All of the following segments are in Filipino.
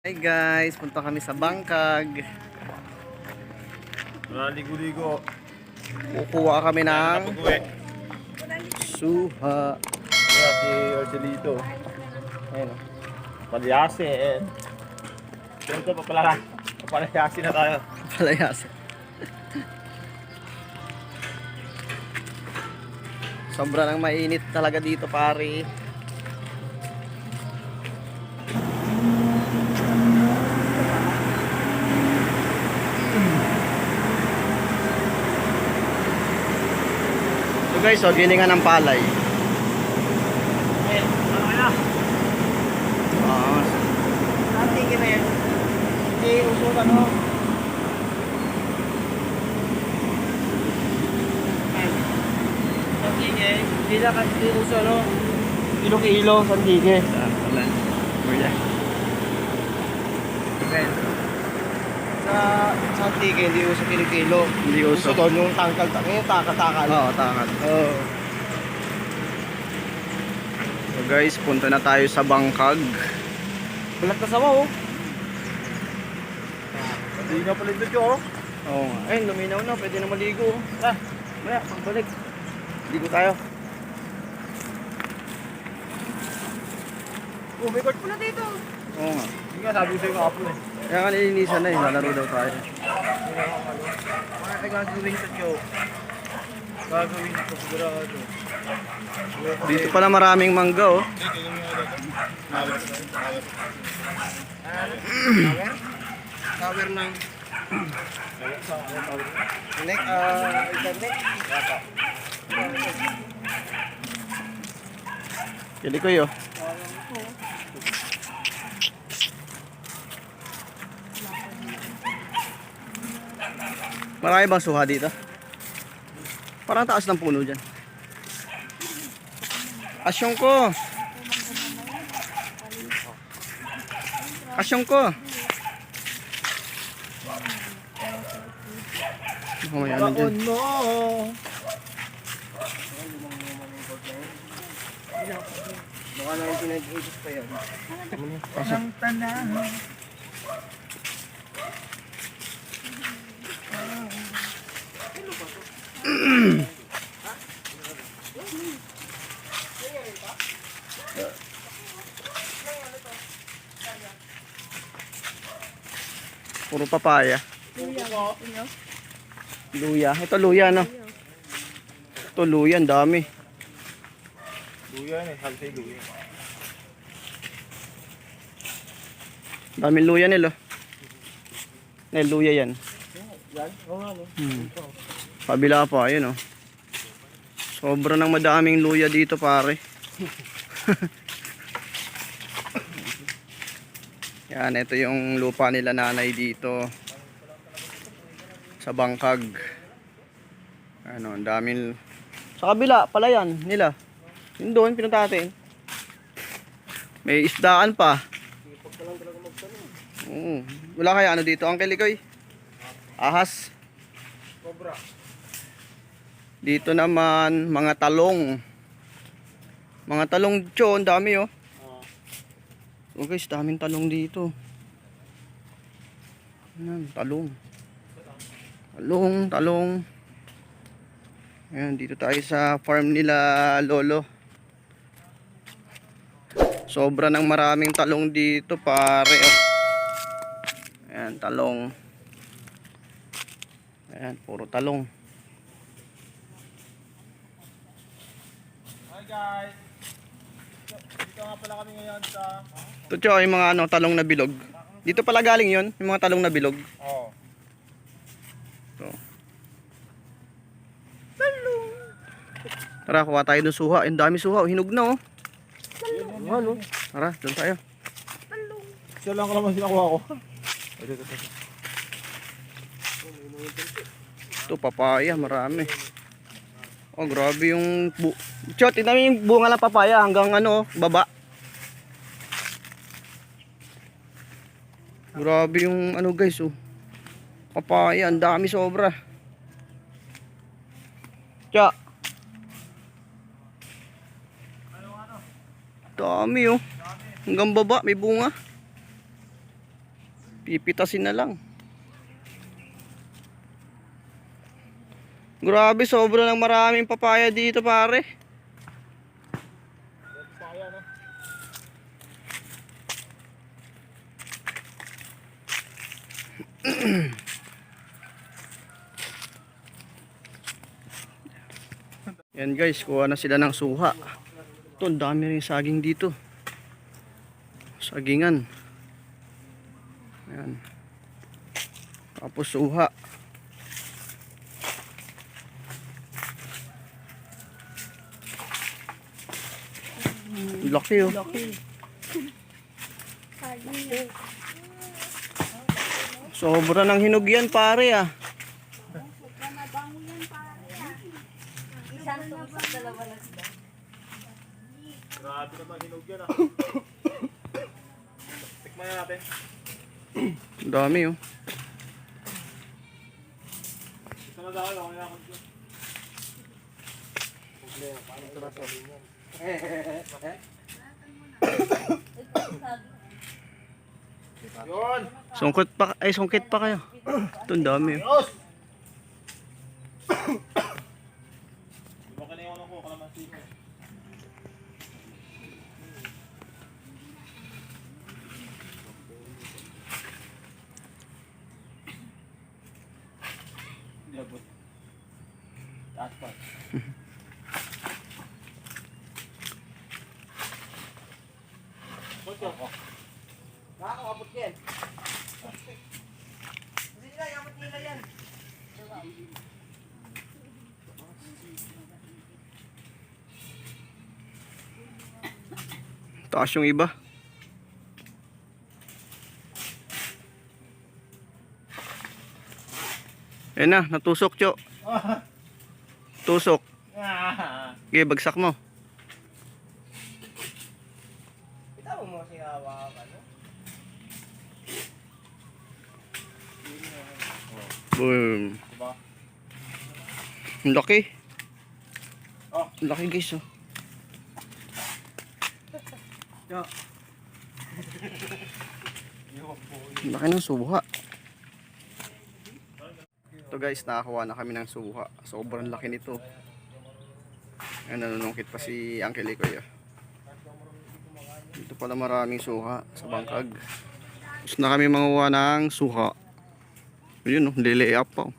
Hi guys, punta kami sa Bangkag. Ligo-ligo. Kukuha kami ng suha. Wala si Arcelito. Ayun. oh. Palyasin. Ito papala. Papalayasin na tayo. Palayas. Sobra nang mainit talaga dito pare. Guys, so gilingan ng palay. Ah. Hindi, na kasi uso ano. Kilo-kilo, santige. wala. Kuya. Sa santige, hindi uso kilo-kilo. Hindi Uso uso. doon yung tangkal, ngayon takal-takal. Oo, tangat. Oo. So guys, punta na tayo sa Bangkag. Balat na sama oh. Hindi na pala dito oh. Oo nga. Ayun, luminaw na. Pwede na maligo. Ah, maya, pagbalik. Ligo tayo. Oh, may court pala dito. Oo nga. Hindi nga, sabi ko sa'yo kahapon eh. Kaya nga nilinisan na eh. Lalaro daw tayo. Ay gagawin sa Joe. Gagawin ko sigurado. Dito pala maraming mangga oh. Tower ng Connect, ah, internet. Kili ko yun. Marami bang suha dito? Parang taas ng puno dyan. Asyong ko! Asyong ko! Baka may ano dyan. Mo. Baka 1980s pa yan. Ang tanang. Papaya. Luya. Ito luya, no? Ito luya, ang dami. Luya eh, halsay luya. Daming luya nila. Nel, luya yan. Yan? Oo nga no. Hmm. Kabila pa, ayun oh. Sobra ng madaming luya dito pare. Yan, ito yung lupa nila nanay dito. Sa Bangkag. Ano, ang daming... Sa kabila, pala yan, nila. Yun doon, pinunta natin. May isdaan pa. Oo. Wala kaya ano dito, Uncle Ikoy? Ahas. Cobra. Dito naman, mga talong. Mga talong cho, ang dami oh. Oh guys, daming talong dito. Ayan, talong. Talong, talong. Ayan, dito tayo sa farm nila lolo. Sobra ng maraming talong dito pare oh. Ayan, talong. Ayan, puro talong. Hi guys. Dito nga pala kami ngayon sa... Ito yung mga ano, talong na bilog. Dito pala galing yon yung mga talong na bilog. Oh. So. Tara, kuha tayo ng suha. Ang dami suha. oh. Hinog na oh. Ano? Tara, doon tayo. Isa lang kalaman sinakuha ko. Ito, ito, ito. Ito, papaya. Marami. Oh, grabe yung bu... Tignan mo yung bunga ng papaya hanggang ano, baba. Grabe yung ano guys, oh. Papaya, ang dami sobra. Cha. Dami oh. Hanggang baba, may bunga. Pipitasin na lang. Grabe, sobra ng maraming papaya dito pare. Yan guys, kuha na sila ng suha. Ito, ang dami rin saging dito. Sagingan. Ayan. Tapos suha. Laki oh. Sobra ng hinog yan pare ah. Grabe naman hinog yan ah. Tikman na natin. Dami oh. Isa na dahil ako na ako dyan. Yun! Sungkit pa, ay sungkit pa kayo. Ito ang dami oh. Yos! Di ba kaniwan ako, kalamansi mo. Pa. Abot ko. Nakakabot yan. Hindi nila, abot nila yan. Taas yung iba. Ayan na, natusok, Cho. Tusok. Ah. Okay, bagsak mo. Kita mo mo siya hawakan, no? Boom. Diba? Ang laki. Oh. Ang laki guys, oh. Ang laki ng suha. Ito guys, nakakuha na kami ng suha. Sobrang laki nito. Ayan, nanunungkit pa si Uncle Ikoy. Oh. Dito pala maraming suha sa bangkag. Gusto na kami manguha ng suha. Yun, oh, lilay up pa. oh.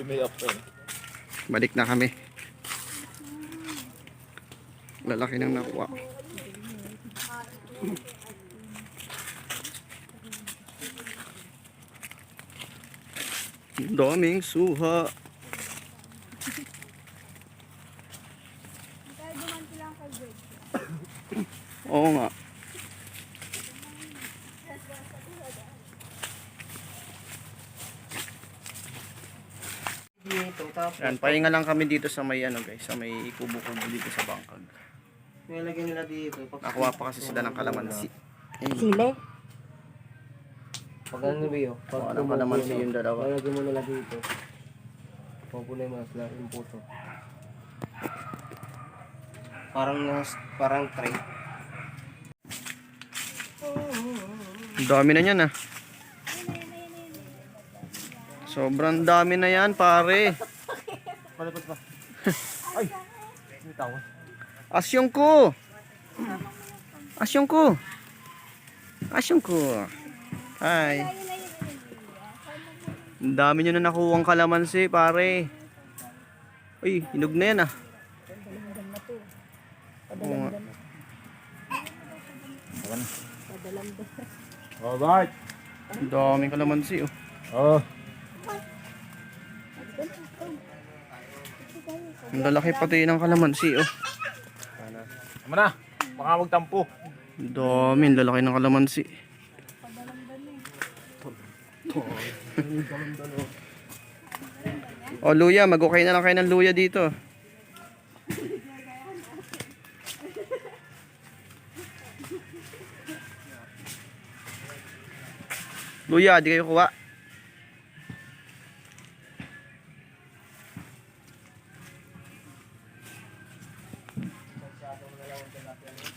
Lumay up pa eh. Balik na kami. Lalaki ng nakuha. Daming suha. Oo nga. Yan, pahinga lang kami dito sa may ano guys, sa may kubo-kubo dito sa bangkag. Nilagyan nila dito. Nakuha pa kasi sila ng kalamansi. Eh, Sila? Pag ano ba yun? Pag Wala ng kalamansi yung dalawa. Lalagyan mo nila dito. Pupulay mo sila yung puto. Parang parang tray. Dami na yan ah. Sobrang dami na yan pare. Palipot pa. Ay! May tawon. Asyong ko. Asyong ko. Asyong ko. Hi. Ang dami nyo na nakuha kalamansi pare. Uy, hinog na yan ah. Oo nga. Alright. Ang daming kalamansi oh. Oh. Ang lalaki pati ng kalamansi oh. Tama na. Baka magtampo. Ang dami, ang lalaki ng kalamansi. O luya, mag-okay na lang kayo ng luya dito. Luya, di kayo kuha. Masyadong nalawang